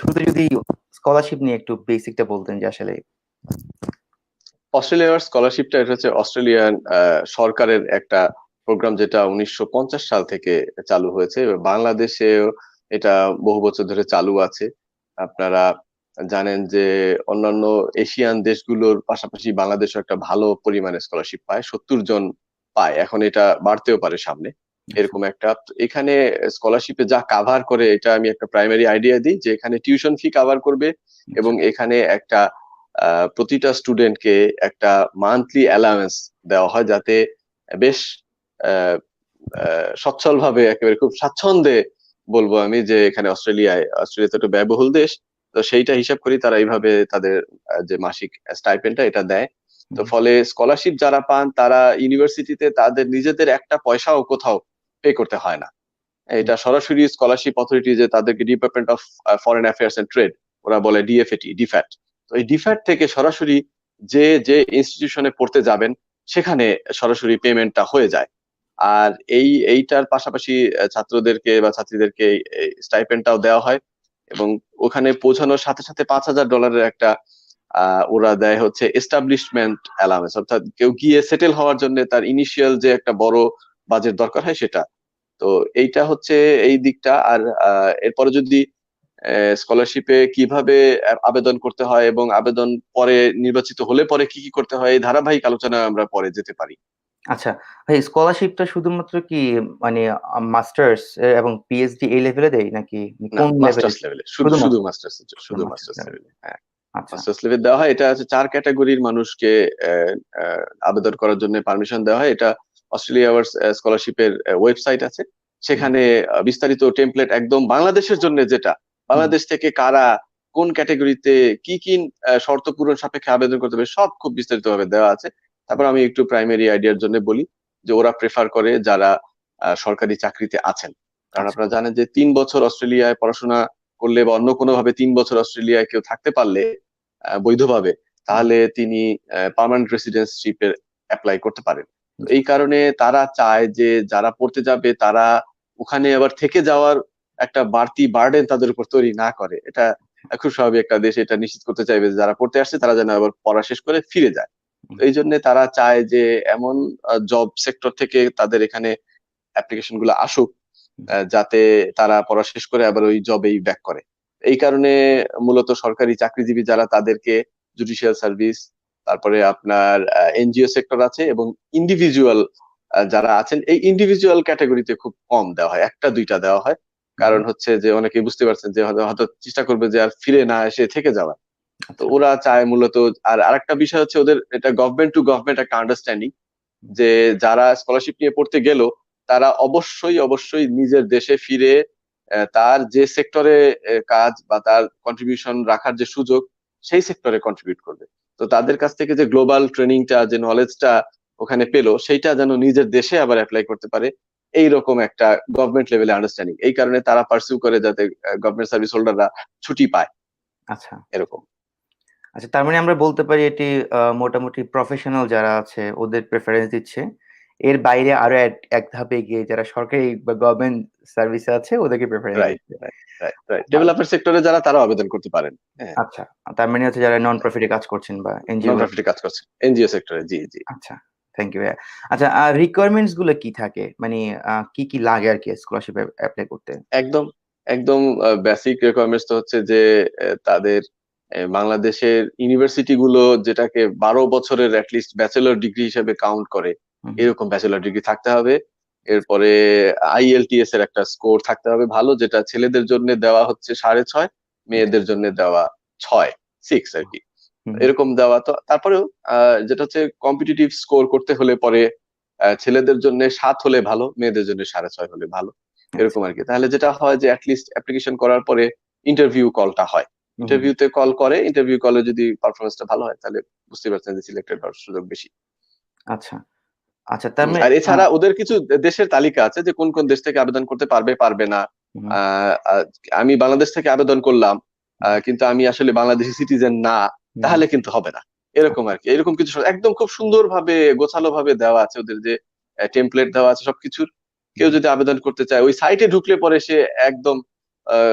শুরুতে যদি স্কলারশিপ নিয়ে একটু বেসিকটা বলতেন যে আসলে অস্ট্রেলিয়ার স্কলারশিপটা এটা হচ্ছে অস্ট্রেলিয়ান সরকারের একটা প্রোগ্রাম যেটা উনিশশো পঞ্চাশ সাল থেকে চালু হয়েছে। বাংলাদেশেও এটা বহু বছর ধরে চালু আছে। আপনারা জানেন যে অন্যান্য এশিয়ান দেশগুলোর পাশাপাশি বাংলাদেশও একটা ভালো পরিমাণে স্কলারশিপ পায়, সত্তর জন পায়। এখন এটা বাড়তেও পারে সামনে। এরকম একটা। এখানে স্কলারশিপে যা কাভার করে এটা আমি একটা প্রাইমারি আইডিয়া দিই যে এখানে টিউশন ফি কাভার করবে এবং এখানে একটা প্রতিটা স্টুডেন্টকে একটা মান্থলি অ্যালাউন্স দেওয়া হয় যাতে বেশ সচ্ছল ভাবে একেবারে খুব স্বাচ্ছন্দ্যে বলব আমি যে এখানে অস্ট্রেলিয়ায় অস্ট্রেলিয়া তো একটা ব্যয়বহুল দেশ তো সেইটা হিসাব করি তারা এইভাবে তাদের যে মাসিক স্টাইপেন্ডটা এটা দেয়। তো ফলে স্কলারশিপ যারা পান তারা ইউনিভার্সিটিতে তাদের নিজেদের একটা পয়সাও কোথাও পে করতে হয় না। এটা সরাসরি স্কলারশিপ অথরিটি যে তাদেরকে department of foreign affairs and trade ওরা বলে ডিএফএটি ডিফ্যাট তো এই ডিফ্যাট থেকে সরাসরি যে যে ইনস্টিটিউশনে পড়তে যাবেন সেখানে সরাসরি পেমেন্টটা হয়ে যায়। আর এই এইটার পাশাপাশি ছাত্রদেরকে বা ছাত্রীদেরকে স্টাইপেন্ডটাও দেওয়া হয় এবং ওখানে পৌঁছানোর সাথে সাথে পাঁচ হাজার ডলারের একটা ওরা দেয় হচ্ছে এস্টাবলিশমেন্ট অ্যালাউন্স অর্থাৎ কেউ গিয়ে সেটেল হওয়ার জন্য তার ইনিশিয়াল যে একটা বড় বাজেট দরকার হয় সেটা। তো এইটা হচ্ছে এই দিকটা। আর এরপরে যদি স্কলারশিপে কীভাবে আবেদন করতে হয় এবং আবেদন পরে নির্বাচিত হলে পরে কি কি করতে হয় এই ধারাবাহিক আলোচনা আমরা পরে যেতে পারি। আচ্ছা ভাই স্কলারশিপটা শুধুমাত্র কি মানে মাস্টার্স এবং পিএইচডি এই লেভেলে দেয় নাকি কোন মাস্টার্স লেভেলে শুধু শুধু মাস্টার্স শুধু মাস্টার্স লেভেলে হ্যাঁ মাস্টার্স লেভেল দেওয়া হয়। এটা হচ্ছে চার ক্যাটাগরির মানুষকে আবেদন করার জন্য পারমিশন দেওয়া হয়। এটা অস্ট্রেলিয়া আওয়ার্স স্কলারশিপের ওয়েবসাইট আছে। সেখানে বিস্তারিত টেমপ্লেট একদম বাংলাদেশের জন্য যেটা। বাংলাদেশ থেকে কারা কোন ক্যাটাগরিতে কি কি শর্ত পূরণ সাপেক্ষে আবেদন করতে হবে সব খুব বিস্তারিত ভাবে দেওয়া আছে। তারপর আমি একটু প্রাইমারি আইডিয়ার জন্য বলি যে ওরা প্রেফার করে যারা সরকারি চাকরিতে আছেন। কারণ আপনারা জানেন যে তিন বছর অস্ট্রেলিয়ায় পড়াশোনা করলে বা অন্য কোনো ভাবে তিন বছর অস্ট্রেলিয়ায় কেউ থাকতে পারলে বৈধভাবে তাহলে তিনি পার্মানেন্ট রেসিডেন্সশিপের অ্যাপ্লাই করতে পারেন। এই কারণে তারা চায় যে যারা পড়তে যাবে তারা ওখানে আবার থেকে যাওয়ার একটা বাড়তি বার্ডেন তাদের উপর তৈরি না করে। এটা খুব স্বাভাবিক একটা দেশ, এটা নিশ্চিত করতে চাইবে যারা পড়তে আসছে তারা যেন আবার পড়া শেষ করে ফিরে যায়। এই জন্য তারা চায় যে এমন জব সেক্টর থেকে তাদের এখানে অ্যাপ্লিকেশনগুলো আসুক যাতে তারা পড়া শেষ করে আবার ওই জবেই ব্যাক করে। এই কারণে মূলত সরকারি চাকরিজীবী যারা তাদেরকে জুডিশিয়াল সার্ভিস তারপরে আপনার এনজিও সেক্টর আছে এবং ইন্ডিভিজুয়াল যারা আছেন এই ইন্ডিভিজুয়াল ক্যাটাগরিতে খুব কম দেওয়া হয়। একটা দুইটা দেওয়া হয়। কারণ হচ্ছে যে অনেকে বুঝতে পারছেন যে হয়তো চেষ্টা করবে যে আর ফিরে না এসে থেকে যাওয়া তো ওরা চায় মূলত আর আরেকটা বিষয় হচ্ছে ওদের এটা গভর্নমেন্ট টু গভর্নমেন্ট একটা আন্ডারস্ট্যান্ডিং যে যারা স্কলারশিপ নিয়ে পড়তে গেল তারা অবশ্যই অবশ্যই নিজের দেশে ফিরে তার যে সেক্টরে কাজ বা তার কন্ট্রিবিউশন রাখার যে সুযোগ সেই সেক্টরে কন্ট্রিবিউট করবে। তো তাদের কাছ থেকে যে গ্লোবাল ট্রেনিংটা যে নলেজটা ওখানে পেল সেইটা যেন নিজের দেশে আবার অ্যাপ্লাই করতে পারে এইরকম একটা গভর্নমেন্ট লেভেলে আন্ডারস্ট্যান্ডিং এই কারণে তারা পার্সিউ করে যাতে গভর্নমেন্ট সার্ভিস হোল্ডাররা ছুটি পায়। আচ্ছা। এরকম। আচ্ছা তার মানে আমরা বলতে পারি এটি মোটামুটি প্রফেশনাল যারা আছে ওদের প্রেফারেন্স দিচ্ছে। এর বাইরে আরও এক ধাপে গিয়ে যারা সরকারি বা গভর্নমেন্ট সার্ভিসে আছে ওদেরকে প্রেফারেন্স ডেভেলপমেন্ট সেক্টরে যারা তারা আবেদন করতে পারেন। আচ্ছা তার মানে হচ্ছে যারা নন প্রফিটে কাজ করছেন বা এনজিও নন প্রফিটে কাজ করছেন। এনজিও সেক্টরে জি জি। আচ্ছা থ্যাংক ইউ ভাইয়া। আচ্ছা আর রিকোয়ারমেন্টসগুলো কি থাকে? মানে কি কি লাগে আর কি স্কলারশিপ অ্যাপ্লাই করতে? একদম একদম বেসিক রিকোয়ারমেন্টস তো হচ্ছে যে তাদের বাংলাদেশের ইউনিভার্সিটি গুলো যেটাকে বারো বছরের অ্যাটলিস্ট ব্যাচেলর ডিগ্রি হিসেবে কাউন্ট করে এরকম ব্যাচেলর ডিগ্রি থাকতে হবে। এরপরে আইএলটিএস এর একটা স্কোর থাকতে হবে ভালো যেটা ছেলেদের জন্য দেওয়া হচ্ছে সাড়ে ছয় মেয়েদের জন্য দেওয়া ছয় সিক্স আর কি। এরকম দেওয়া তো তারপরেও যেটা হচ্ছে কম্পিটিটিভ স্কোর করতে হলে পরে ছেলেদের জন্য সাত হলে ভালো মেয়েদের জন্য সাড়ে ছয় হলে ভালো এরকম আর কি। তাহলে যেটা হয় যে অ্যাটলিস্ট অ্যাপ্লিকেশন করার পরে ইন্টারভিউ কলটা হয়। ইন্টারভিউতে কল করে ইন্টারভিউ কলে যদি পারফরমেন্সটা ভালো হয় তাহলে বুঝতে পারছেন যে সিলেক্টেড হওয়ার সুযোগ বেশি। আচ্ছা। আচ্ছা তার আর এছাড়া ওদের কিছু দেশের তালিকা আছে যে কোন কোন দেশ থেকে আবেদন করতে পারবে পারবে না। আমি বাংলাদেশ থেকে আবেদন করলাম কিন্তু আমি আসলে বাংলাদেশি সিটিজেন না তাহলে কিন্তু হবে না। এরকম আর কি এরকম কিছু একদম খুব সুন্দর ভাবে গোছালো ভাবে দেওয়া আছে ওদের যে টেমপ্লেট দেওয়া আছে সবকিছুর। কেউ যদি আবেদন করতে চায় ওই সাইটে ঢুকলে পরে সে একদম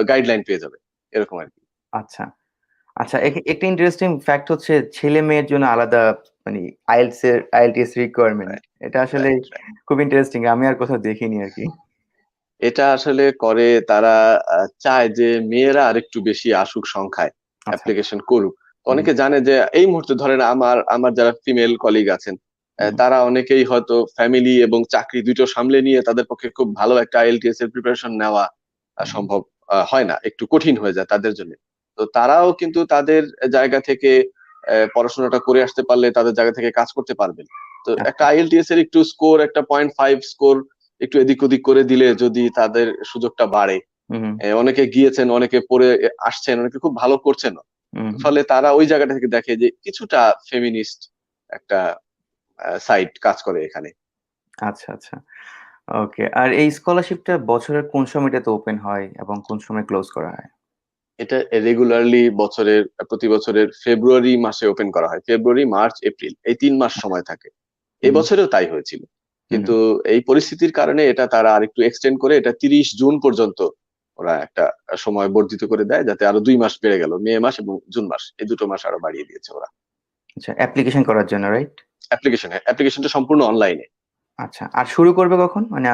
গাইডলাইন পেয়ে যাবে এরকম আর কি। আচ্ছা। আচ্ছা এক একটা ইন্টারেস্টিং ফ্যাক্ট হচ্ছে ছেলে-মেয়ের জন্য আলাদা মানে IELTS এর IELTS রিকোয়ারমেন্ট। এটা আসলে। খুব ইন্টারেস্টিং। আমি আর কোথাও দেখিনি আর কি এটা আসলে করে তারা চায় যে মেয়েরা আরেকটু বেশি আসুক সংখ্যায়, আচ্ছা। অ্যাপ্লিকেশন করুক। অনেকে জানে যে এই মুহূর্তে ধরেন আমার আমার যারা ফিমেল কলিগ আছেন, তারা অনেকেই হয়তো ফ্যামিলি এবং চাকরি দুটো সামলে নিয়ে তাদের পক্ষে খুব ভালো একটা আইএলটিএস এর প্রিপারেশন নেওয়া সম্ভব হয় না। একটু কঠিন হয়ে যায় তাদের জন্যে। তো তারাও কিন্তু তাদের জায়গা থেকে পড়াশোনাটা করে আসতে পারলে তাদের জায়গা থেকে কাজ করতে পারবেন। তো আচ্ছা। একটা IELTS এর একটু স্কোর একটা 0.5 স্কোর একটু এদিক ওদিক করে দিলে যদি তাদের সুযোগটা বাড়ে। অনেকে গিয়েছেন, অনেকে পড়ে আসছেন, অনেকে খুব ভালো হুম। ফলে তারা ওই জায়গাটা থেকে দেখে যে কিছুটা ফেমিনিস্ট একটা আ সাইড কাজ করে এখানে। আচ্ছা, আচ্ছা। ওকে। আর এই স্কলারশিপটা বছরের কোন সময়টাতে ওপেন হয় এবং কোন সময় ক্লোজ করা হয়? এটা রেগুলারলি বছরের প্রতি বছরের ফেব্রুয়ারি মাসে ওপেন করা হয়। ফেব্রুয়ারি, মার্চ, এপ্রিল এই তিন মাস সময় থাকে। এই বছরেও তাই হয়েছিল। কিন্তু এই পরিস্থিতির কারণে এটা তারা আরেকটু এক্সটেন্ড করে এটা ৩০ জুন পর্যন্ত ওরা একটা সময় বর্ধিত করে দেয় যাতে আরও দুই মাস বেড়ে গেল। মে মাস এবং জুন মাস। এই দুটো মাস আরও বাড়িয়ে দিয়েছে ওরা। আচ্ছা অ্যাপ্লিকেশন করার জন্য রাইট? অ্যাপ্লিকেশন অ্যাপ্লিকেশনটা সম্পূর্ণ অনলাইনে। আচ্ছা। আর শুরু করবে কখন? মানে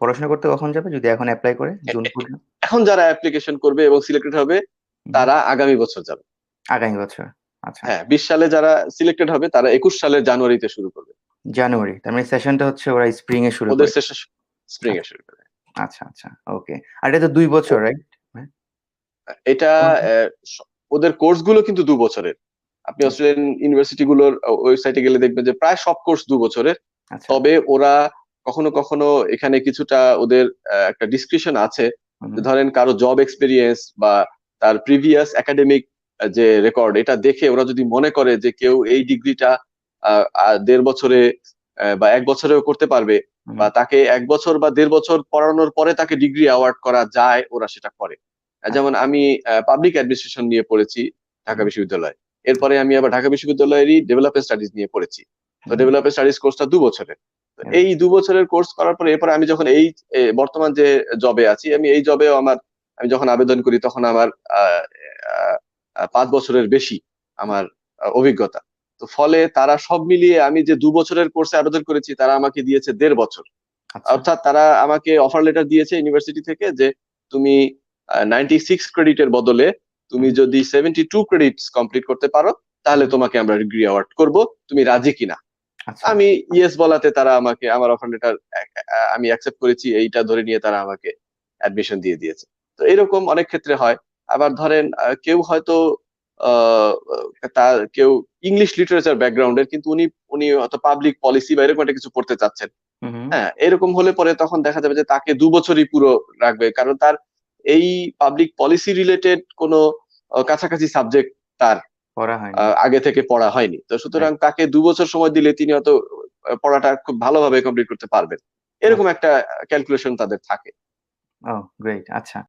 পড়াশোনা করতে কখন যাবে? যদি এখন এপ্লাই করে জুন এখন যারা অ্যাপ্লিকেশন করবে এবং সিলেক্টেড হবে তারা আগামী বছর যাবে। আগামী বছর। আচ্ছা। হ্যাঁ, ২০ সালে যারা সিলেক্টেড হবে তারা ২১ সালের জানুয়ারিতে শুরু করবে। জানুয়ারি। তার মানে সেশনটা হচ্ছে ওরা স্প্রিং এ শুরু ওদের সেশন স্প্রিং এ শুরু করে। আচ্ছা, আচ্ছা। ওকে। আর এটা তো ২ বছর রাইট? হ্যাঁ? এটা? ওদের কোর্সগুলো কিন্তু ২ বছরের। আপনি। অস্ট্রেলিয়ান ইউনিভার্সিটি গুলোর ওয়েবসাইটে গেলে দেখবেন যে প্রায় সব কোর্স ২ বছরের। আচ্ছা। তবে ওরা কখনো, কখনো এখানে কিছুটা ওদের একটা ডিসক্রিশন আছে। ধরেন কারও জব এক্সপিরিয়েন্স বা তার প্রিভিয়াস একাডেমিক যে রেকর্ড এটা দেখে ওরা যদি মনে করে যে কেউ এই ডিগ্রিটা ১.৫ বছরে বা এক বছরেও করতে পারবে বা তাকে এক বছর বা দেড় বছর পড়ানোর পরে তাকে ডিগ্রি অ্যাওয়ার্ড করা যায়, ওরা সেটা করে। আচ্ছা। যেমন আমি অ্যা পাবলিক অ্যাডমিনিস্ট্রেশন নিয়ে পড়েছি ঢাকা। বিশ্ববিদ্যালয়ে। এরপরে আমি আবার ঢাকা বিশ্ববিদ্যালয়েরই ডেভেলপমেন্ট স্টাডিজ নিয়ে পড়েছি। ডেভেলপমেন্ট স্টাডিজ কোর্সটা ২ বছরের। এই দু বছরের কোর্স করার পরে এরপরে আমি যখন এই বর্তমান যে জবে আছি, আমি এই জবেও আমার আমি যখন আবেদন করি তখন আমার ৫ বছরের বেশি আমার অভিজ্ঞতা। তো ফলে তারা সব মিলিয়ে আমি যে দু বছরের কোর্সে আবেদন করেছি তারা আমাকে দিয়েছে দেড় বছর। আচ্ছা। অর্থাৎ তারা আমাকে অফার লেটার দিয়েছে ইউনিভার্সিটি থেকে যে তুমি আ 96 ক্রেডিটের বদলে তুমি যদি সেভেন্টি টু ক্রেডিটস কমপ্লিট করতে পারো তাহলে তোমাকে আমরা ডিগ্রি অ্যাওয়ার্ড করব। তুমি রাজি কিনা? আচ্ছা। আমি ইয়েস বলাতে তারা আমাকে আমার অফার লেটার অ্যা অ্যা আমি অ্যাকসেপ্ট করেছি এইটা ধরে নিয়ে তারা আমাকে অ্যাডমিশন দিয়ে দিয়েছে। তো এরকম অনেক ক্ষেত্রে হয়। আবার ধরেন কেউ হয়তো তার কেউ ইংলিশ লিটারেচার ব্যাকগ্রাউন্ড এর কিন্তু উনি উনি হয়তো পাবলিক পলিসি বা এরকম একটা কিছু পড়তে চাচ্ছেন। হ্যাঁ? এরকম হলে পরে তখন দেখা যাবে যে তাকে ২ বছরই পুরো রাখবে। কারণ তার এই পাবলিক পলিসি রিলেটেড কোনো কাছাকাছি সাবজেক্ট তার। আগে থেকে পড়া হয়নি। তো সুতরাং তাকে দু বছর সময় দিলে তিনি হয়তো পড়াটা খুব ভালোভাবে কমপ্লিট করতে পারবেন। এরকম আচ্ছা। একটা ক্যালকুলেশন তাদের থাকে। ও গ্রেট আচ্ছা।